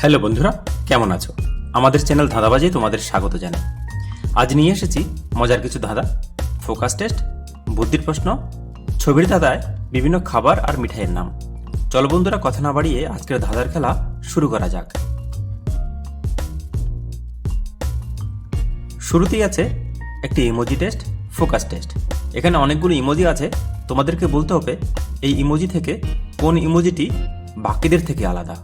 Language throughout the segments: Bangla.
হ্যালো বন্ধুরা, কেমন আছো? আমাদের চ্যানেল ধাঁধাবাজে তোমাদের স্বাগত জানাই। আজ নিয়ে এসেছি মজার কিছু ধাঁধা ফোকাস টেস্ট বুদ্ধির প্রশ্ন, ছবির ধাঁধায় বিভিন্ন খাবার আর মিঠাইয়ের নাম। চলো বন্ধুরা, কথা না বাড়িয়ে আজকের ধাঁধার খেলা শুরু করা যাক। শুরুতেই আছে একটি ইমোজি টেস্ট ফোকাস টেস্ট এখানে অনেকগুলো ইমোজি আছে, তোমাদেরকে বলতে হবে এই ইমোজি থেকে কোন ইমোজিটি বাকিদের থেকে আলাদা।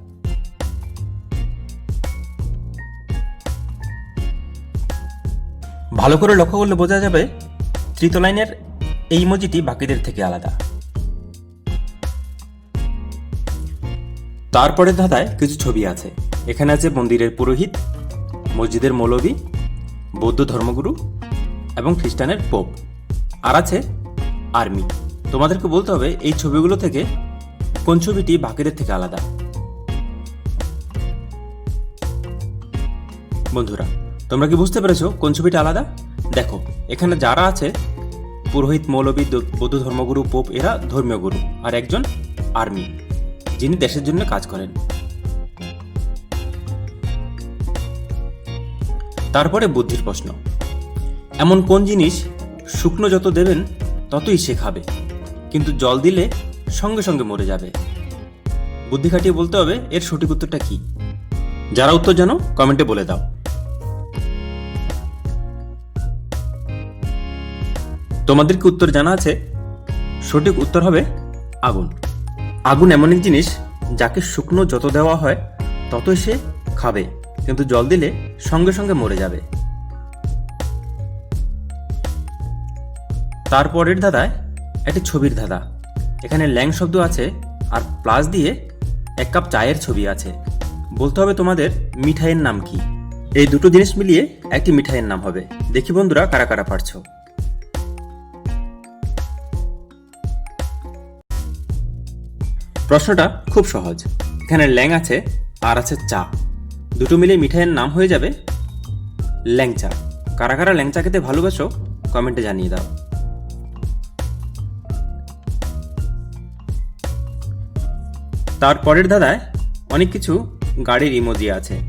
ভালো করে লক্ষ্য করলে বোঝা যাবে তৃতীয় লাইনের এই ইমোজিটি বাকিদের থেকে আলাদা। তারপরে ধাঁধায় কিছু ছবি আছে। এখানে আছে মন্দিরের পুরোহিত, মসজিদের মৌলবী, বৌদ্ধ ধর্মগুরু এবং খ্রিস্টানের পোপ। আর আছে আর্মি। তোমাদেরকে বলতে হবে, এই ছবিগুলো থেকে কোন ছবিটি বাকিদের থেকে আলাদা? বন্ধুরা তোমরা কি বুঝতে পেরেছ কোন ছবিটা আলাদা? দেখো, এখানে যারা আছে, পুরোহিত, মৌলবী বৌদ্ধ ধর্মগুরু, পোপ, এরা ধর্মীয় গুরু আর একজন আর্মি, যিনি দেশের জন্য কাজ করেন। তারপরে বুদ্ধির প্রশ্ন। এমন কোন জিনিস শুকনো যত দেবেন, ততই সে খাবে, কিন্তু জল দিলে সঙ্গে সঙ্গে মরে যাবে। বুদ্ধি খাটিয়ে বলতে হবে, এর সঠিক উত্তরটা কি? যারা উত্তর জানো, কমেন্টে বলে দাও। তোমাদের কি উত্তর জানা আছে। সঠিক উত্তর হবে আগুন। আগুন এমন এক জিনিস যাকে শুকনো যত দেওয়া হয় ততই সে খাবে, কিন্তু জল দিলে সঙ্গে সঙ্গে মরে যাবে। তারপরের ধাঁধায় একটি ছবির ধাঁধা। এখানে ল্যাং শব্দ আছে আর প্লাস দিয়ে এক কাপ চায়ের ছবি আছে। বলতে হবে তোমাদের মিঠাইয়ের নাম কি। এই দুটো জিনিস মিলিয়ে একটি মিঠাইয়ের নাম হবে। দেখি বন্ধুরা কারা কারা পারছ। প্রশ্নটা খুব সহজ। এখানে ল্যাং আছে, আর আছে চা। দুটো মিলে মিঠাইয়ের নাম হয়ে যাবে ল্যাংচা। কারা কারা ল্যাংচা খেতে ভালোবাসো, কমেন্টে জানিয়ে দাও। তারপরের দাদায় অনেক কিছু গাড়ির ইমোজি আছে।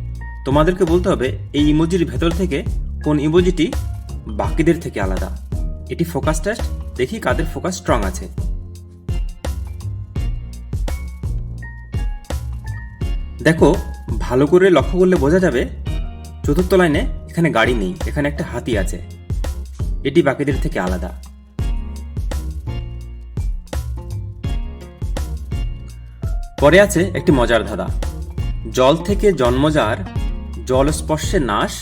তোমাদেরকে বলতে হবে, এই ইমোজির ভেতর থেকে কোন ইমোজিটি বাকিদের থেকে আলাদা। এটি ফোকাস টেস্ট দেখি কাদের ফোকাস স্ট্রং আছে। দেখো, ভালো করে লক্ষ্য করলে বোঝা যাবে, চতুর্থ লাইনে এখানে গাড়ি নেই, এখানে একটা হাতি আছে। এটি বাকিদের থেকে আলাদা। পরে আছে একটি মজার ধাঁধা। জল থেকে জন্মজার জল স্পর্শে নাশ,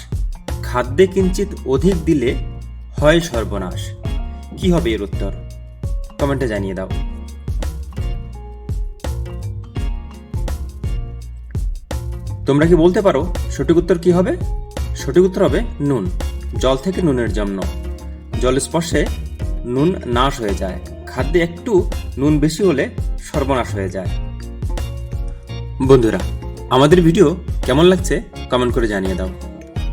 খাদ্যে কিঞ্চিত অধিক দিলে হয় সর্বনাশ। কি হবে এর উত্তর? কমেন্টে জানিয়ে দাও। তোমরা কি বলতে পারো, সঠিক উত্তর কি হবে? সঠিক উত্তর হবে নুন। জল থেকে নুনের জন্ম জল স্পর্শে নুন নাশ হয়ে যায়। খাদ্যে একটু নুন বেশি হলে সর্বনাশ হয়ে যায়। বন্ধুরা, আমাদের ভিডিও কেমন লাগছে কমেন্ট করে জানিয়ে দাও।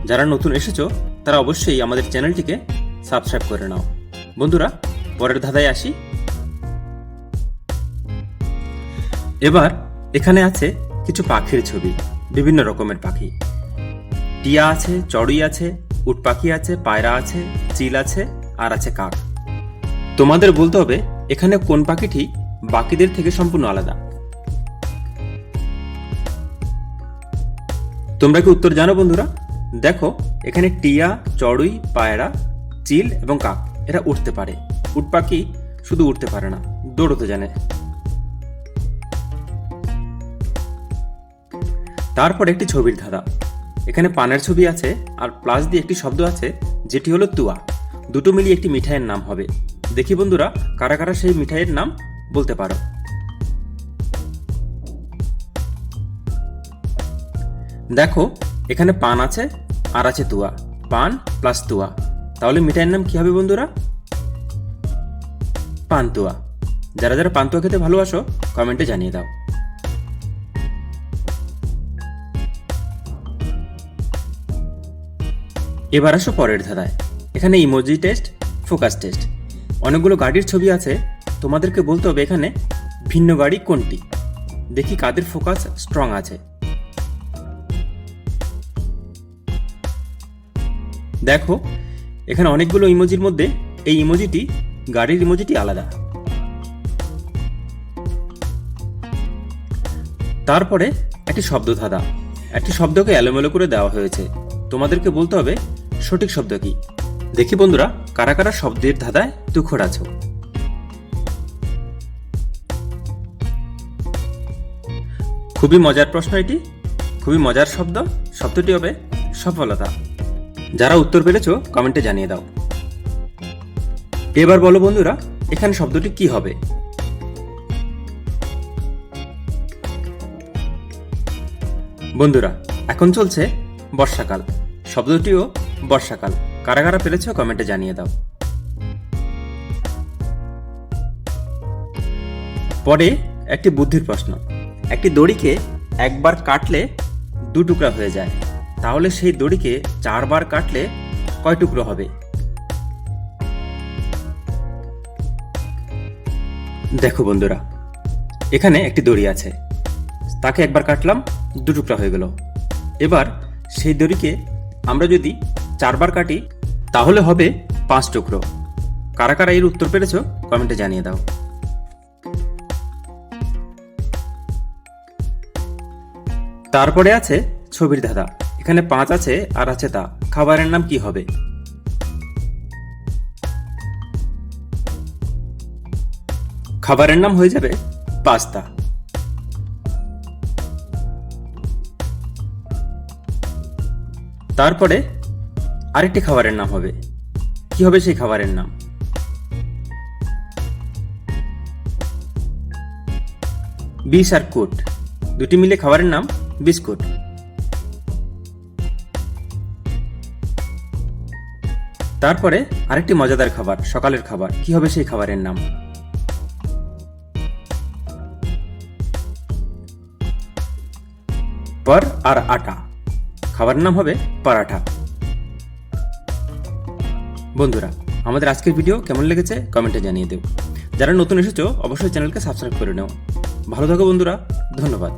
যারা নতুন এসেছ, তারা অবশ্যই আমাদের চ্যানেলটিকে সাবস্ক্রাইব করে নাও। বন্ধুরা, পরের ধাঁধায় আসি। এবার এখানে আছে কিছু পাখির ছবি। বিভিন্ন রকমের পাখি। টিয়া আছে, চড়ুই আছে, উট পাখি আছে, পায়রা আছে, চিল আছে, আর আছে কাক। তোমাদের বলতে হবে, এখানে কোন পাখিটি বাকিদের থেকে সম্পূর্ণ আলাদা। তোমরা কি উত্তর জানো বন্ধুরা? দেখো, এখানে টিয়া, চড়ুই, পায়রা, চিল এবং কাক, এরা উঠতে পারে। উট পাখি শুধু উঠতে পারে না, দৌড়তে জানে। তারপর একটি ছবির ধাঁধা এখানে পানের ছবি আছে আর প্লাস দিয়ে একটি শব্দ আছে, যেটি হলো তুয়া। দুটো মিলিয়ে একটি মিঠাইয়ের নাম হবে। দেখি বন্ধুরা, কারা কারা সেই মিঠাইয়ের নাম বলতে পারো। দেখো, এখানে পান আছে, আর আছে তুয়া। পান প্লাস তুয়া। তাহলে মিঠাইয়ের নাম কি হবে বন্ধুরা? পান্তুয়া যারা যারা পান্তুয়া খেতে ভালোবাসো, কমেন্টে জানিয়ে দাও। এবার আসো পরের ধারায় এখানে ইমোজি টেস্ট ফোকাস টেস্ট অনেকগুলো গাড়ির ছবি আছে, তোমাদেরকে বলতে হবে এখানে ভিন্ন গাড়ি কোনটি? দেখি কাদের ফোকাস স্ট্রং আছে। দেখো, এখানে অনেকগুলো ইমোজির মধ্যে এই ইমোজিটি গাড়ির ইমোজিটি আলাদা। তারপরে একটি শব্দ ধাঁধা একটি শব্দকে এলোমেলো করে দেওয়া হয়েছে। তোমাদেরকে বলতে হবে সঠিক শব্দ কি? দেখি বন্ধুরা, কারা কারা শব্দের ধাঁধায় দুঃখর আছো? খুবই মজার প্রশ্ন এটি, খুবই মজার শব্দ, শব্দটি হবে সফলতা। যারা উত্তর পেরেছ, কমেন্টে জানিয়ে দাও। এবার বলো বন্ধুরা, এখানে শব্দটি কি হবে? বন্ধুরা, এখন চলছে বর্ষাকাল। শব্দটিও বর্ষাকাল। কারা কারা পেরেছ কমেন্টে জানিয়ে দাও। পরে একটি বুদ্ধির প্রশ্ন। একটি দড়িকে একবার কাটলে দু টুকরা হয়ে যায়। তাহলে সেই দড়িকে চারবার কাটলে কয় টুকরো হবে? দেখো বন্ধুরা, এখানে একটি দড়ি আছে। তাকে একবার কাটলাম, দু টুকরা হয়ে গেল। এবার সেই দড়িকে আমরা যদি চারবার কাটি, তাহলে হবে পাঁচ টুকরো। কারা কারা এর উত্তর পেরেছ, কমেন্টে জানিয়ে দাও। তারপরে আছে ছবির ধাঁধা। এখানে পাঁচ আছে আর আছে তা। খাবারের নাম কি হবে? খাবারের নাম হয়ে যাবে পাস্তা। তারপরে আরেকটি খাবারের নাম হবে। কি হবে সেই খাবারের নাম? বিষ আর কুট। দুটি মিলে খাবারের নাম বিস্কুট। তারপরে আরেকটি মজাদার খাবার, সকালের খাবার। কি হবে সেই খাবারের নাম? পর আর আটা। খাবারের নাম হবে পরাঠা। বন্ধুরা, আমাদের আজকের ভিডিও কেমন লেগেছে কমেন্টে জানিয়ে দেব যারা নতুন এসেছ, অবশ্যই চ্যানেলকে সাবস্ক্রাইব করে নেও। ভালো থাকো বন্ধুরা, ধন্যবাদ।